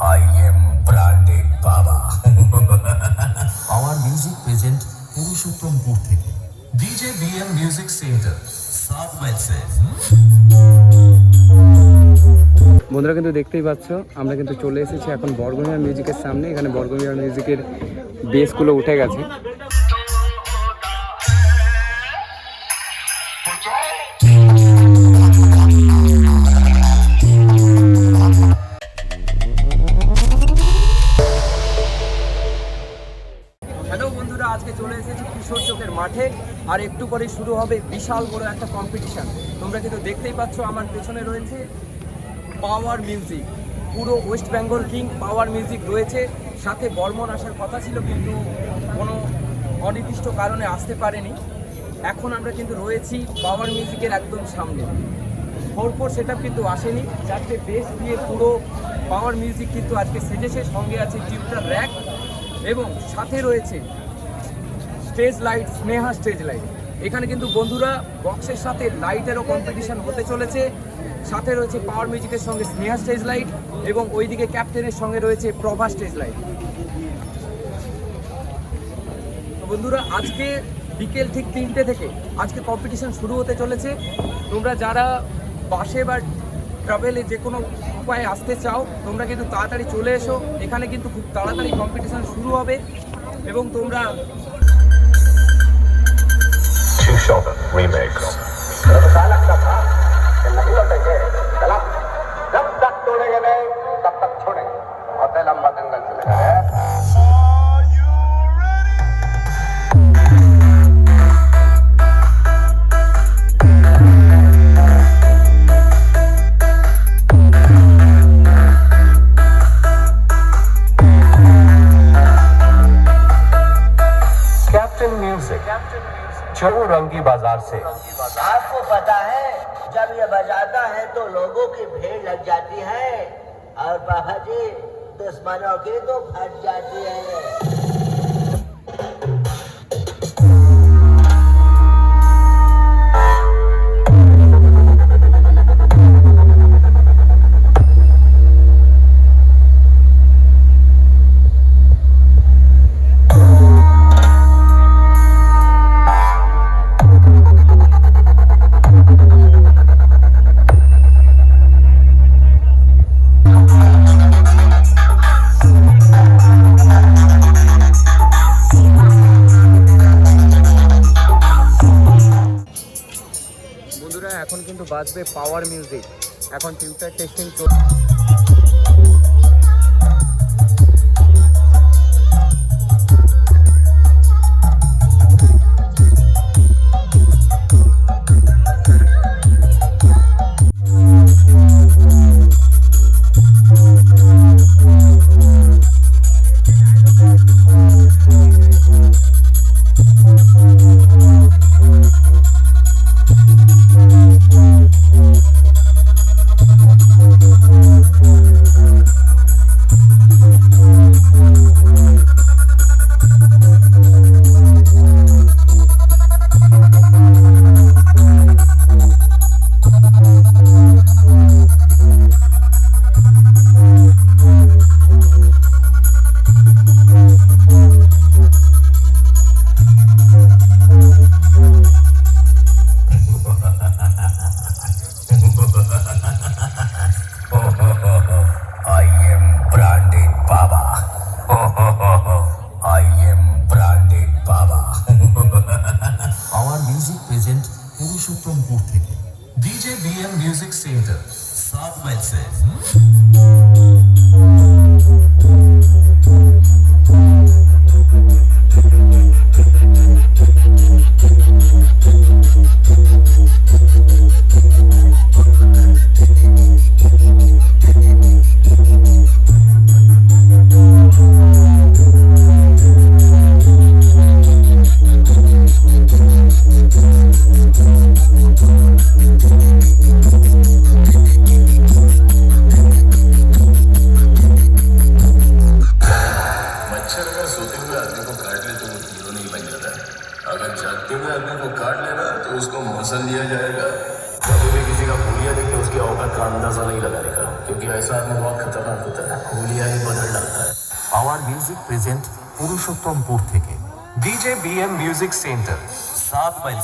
I am branded Baba. Our music present Purushottampur থেকে। DJ BM Music Center, সাত মাইলসে বন্ধুরা কিন্তু দেখতেই পাচ্ছ আমরা কিন্তু চলে এসেছি এখন বর্গমিয়া মিউজিকের সামনে। এখানে বর্গমিয়া মিউজিকের বেসগুলো উঠে গেছে। আজকে চলে এসেছি কিশোর চোখের মাঠে, আর একটু পরেই শুরু হবে বিশাল বড় একটা কম্পিটিশন তোমরা কিন্তু দেখতেই পাচ্ছ আমার পেছনে রয়েছে পাওয়ার মিউজিক পুরো West Bengal king power music রয়েছে। সাথে বর্মন আসার কথা ছিল, কিন্তু কোনো অনির্দিষ্ট কারণে আসতে পারেনি। এখন আমরা কিন্তু রয়েছি পাওয়ার মিউজিকের একদম সামনে। ফোর ফোর সেট কিন্তু আসেনি। চারটে বেস দিয়ে পুরো পাওয়ার মিউজিক কিন্তু আজকে সেজেছে সঙ্গে আছে টিউটার র্যাক এবং সাথে রয়েছে stage light, Sneha stage light. এখানে কিন্তু বন্ধুরা বক্সের সাথে লাইটেরও কম্পিটিশন হতে চলেছে। সাথে রয়েছে পাওয়ার মিউজিকের সঙ্গে স্নেহা স্টেজ লাইট এবং ওইদিকে ক্যাপ্টেনের সঙ্গে রয়েছে প্রভা স্টেজ লাইট। বন্ধুরা, আজকে বিকেল ঠিক তিনটে থেকে আজকে কম্পিটিশন শুরু হতে চলেছে। তোমরা যারা বাসে বা ট্রাভেলে যে কোনো উপায়ে আসতে চাও, তোমরা কিন্তু তাড়াতাড়ি চলে এসো। এখানে কিন্তু খুব তাড়াতাড়ি কম্পিটিশন শুরু হবে এবং তোমরা Sheldon Remix. चौरंगी बाज़ार से। आपको पता है, जब ये बजाता है तो लोगों की भीड़ लग जाती है। और बाबा जी, दुश्मनों की तो फट जाती है। বাজবে পাওয়ার মিউজিক এখন tweeter testing power music present Purushottampur থেকে ডিজে বিএম মিউজিক সেন্টার সাত মাইল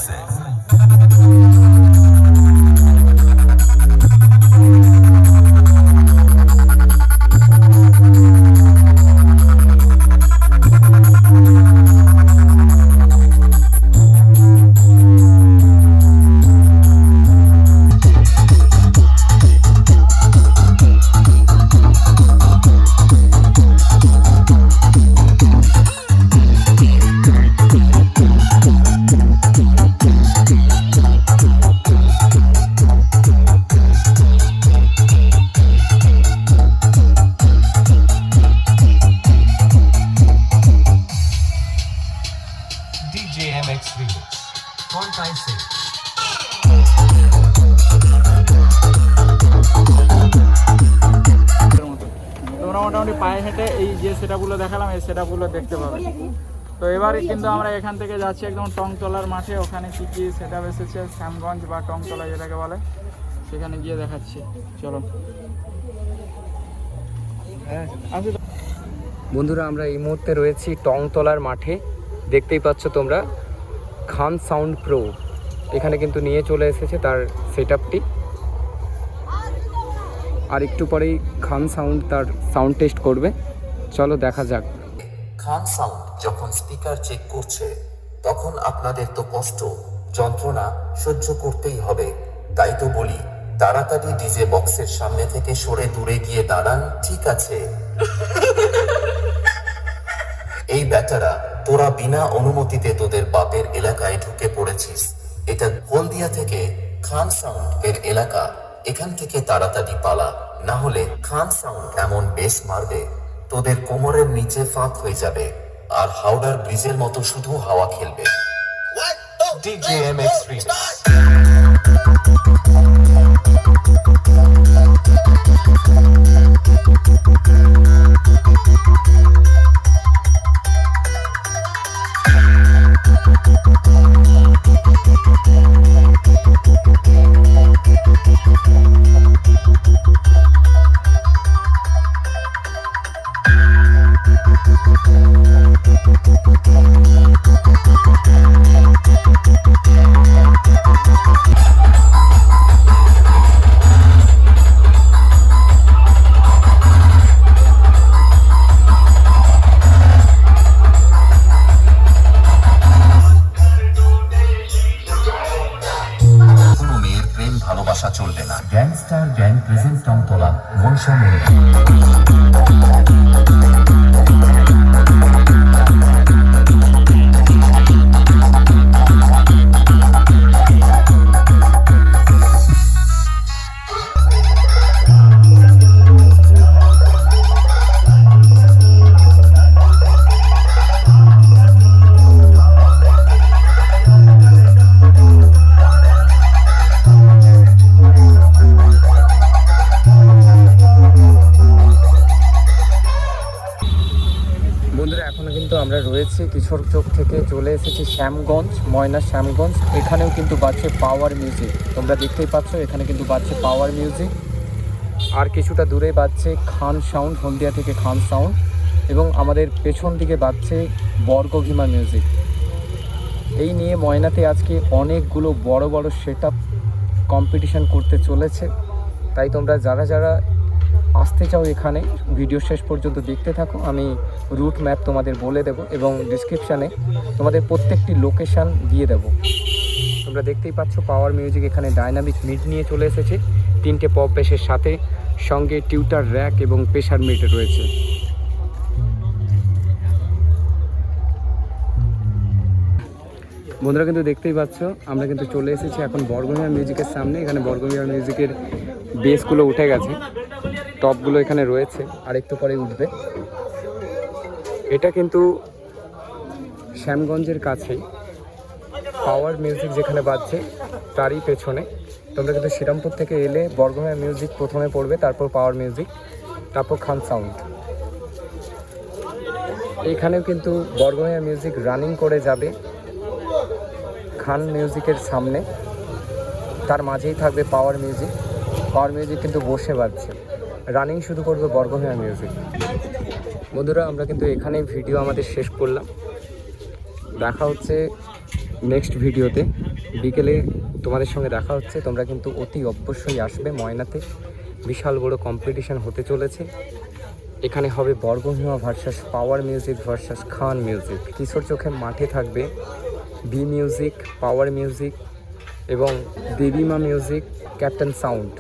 মোটামুটি পায়ে হেঁটে এই যে সেটাগুলো দেখালাম, এই সেটাগুলো দেখতে পাবে। তো এবারে কিন্তু আমরা এখান থেকে যাচ্ছি একদম টংতলার মাঠে, ওখানে কি কি সেটা এসেছে, শ্যামগঞ্জ বা টংতলা যেটাকে বলে, সেখানে গিয়ে দেখাচ্ছি। চলো। বন্ধুরা, আমরা এই মুহূর্তে রয়েছি টংতলার মাঠে। দেখতেই পাচ্ছ তোমরা, খান সাউন্ড প্রো। এখানে কিন্তু নিয়ে চলে এসেছে তার সেট আর একটু পরেই খান সাউন্ড তার সাউন্ড টেস্ট করবে। চলো দেখা যাক। খান সাউন্ড যখন স্পিকার চেক করছে, তখন আপনাদের তো কষ্ট, যন্ত্রণা সহ্য করতেই হবে। তাই তো বলি, তাড়াতাড়ি ডিজে বক্সের সামনে থেকে সরে দূরে গিয়ে দাঁড়ান, ঠিক আছে? এই ব্যাটারা, তোরা বিনা অনুমতিতে তোদের বাপের এলাকায় ঢুকে পড়েছিস। এটা হলদিয়া থেকে খান সাউন্ড এর এলাকা। এখান থেকে তাড়াতাড়ি পালা না হলে খান সাউন্ড এমন বেশ মারবে তোদের কোমরের নিচে ফাঁক হয়ে যাবে আর হাওড়ার ব্রিজের মতো শুধু হাওয়া খেলবে DJMX Remix. Gang present Tongtala রয়েছি কিশোর চোক থেকে চলে এসেছি শ্যামগঞ্জ, ময়না শ্যামগঞ্জ। এখানেও কিন্তু বাজছে পাওয়ার মিউজিক তোমরা দেখতেই পাচ্ছ, এখানে কিন্তু বাজছে পাওয়ার মিউজিক আর কিছুটা দূরে বাজছে খান সাউন্ড হলদিয়া থেকে খান সাউন্ড এবং আমাদের পেছন দিকে বাজছে বর্গভীমা মিউজিক এই নিয়ে ময়নাতে আজকে অনেকগুলো বড় বড় সেট আপ কম্পিটিশান করতে চলেছে। তাই তোমরা যারা যারা আসতে চাও এখানে ভিডিও শেষ পর্যন্ত দেখতে থাকো। আমি রুট ম্যাপ তোমাদের বলে দেবো এবং ডিসক্রিপশানে তোমাদের প্রত্যেকটি লোকেশান দিয়ে দেবো। তোমরা দেখতেই পাচ্ছ পাওয়ার মিউজিক এখানে ডাইনামিক মিড নিয়ে চলে এসেছে। তিনটে পপ বেসের সাথে, সঙ্গে টিউটার র্যাক এবং প্রেশার মিড রয়েছে। বন্ধুরা কিন্তু দেখতেই পাচ্ছ, আমরা কিন্তু চলে এসেছি এখন বর্গমিয়া মিউজিকের সামনে। এখানে বর্গমিয়া মিউজিকের বেসগুলো উঠে গেছে। টপগুলো এখানে রয়েছে আর একটু পরে উঠবে। এটা কিন্তু শ্যামগঞ্জের কাছেই। পাওয়ার মিউজিক যেখানে বাজছে, তারই পেছনে। তোমরা কিন্তু শ্রীরামপুর থেকে এলে বর্গমিয়া মিউজিক প্রথমে পড়বে, তারপর পাওয়ার মিউজিক তারপর খান সাউন্ড এখানেও কিন্তু বর্গমিয়া মিউজিক রানিং করে যাবে খান মিউজিকের সামনে। তার মাঝেই থাকবে পাওয়ার মিউজিক পাওয়ার মিউজিক কিন্তু বসে বাজছে। রানিং শুধু করবে বর্গভূমি মিউজিক বন্ধুরা, আমরা কিন্তু এখানেই ভিডিও আমাদের শেষ করলাম। দেখা হচ্ছে নেক্সট ভিডিওতে বিকেলে তোমাদের সঙ্গে দেখা হচ্ছে। তোমরা কিন্তু অতি অবশ্যই আসবে ময়নাতে। বিশাল বড় কম্পিটিশান হতে চলেছে। এখানে হবে Bargabhima versus power music versus Khan music Kishore চোখে মাঠে থাকবে বি মিউজিক পাওয়ার মিউজিক এবং দেবীমা মিউজিক ক্যাপ্টেন সাউন্ড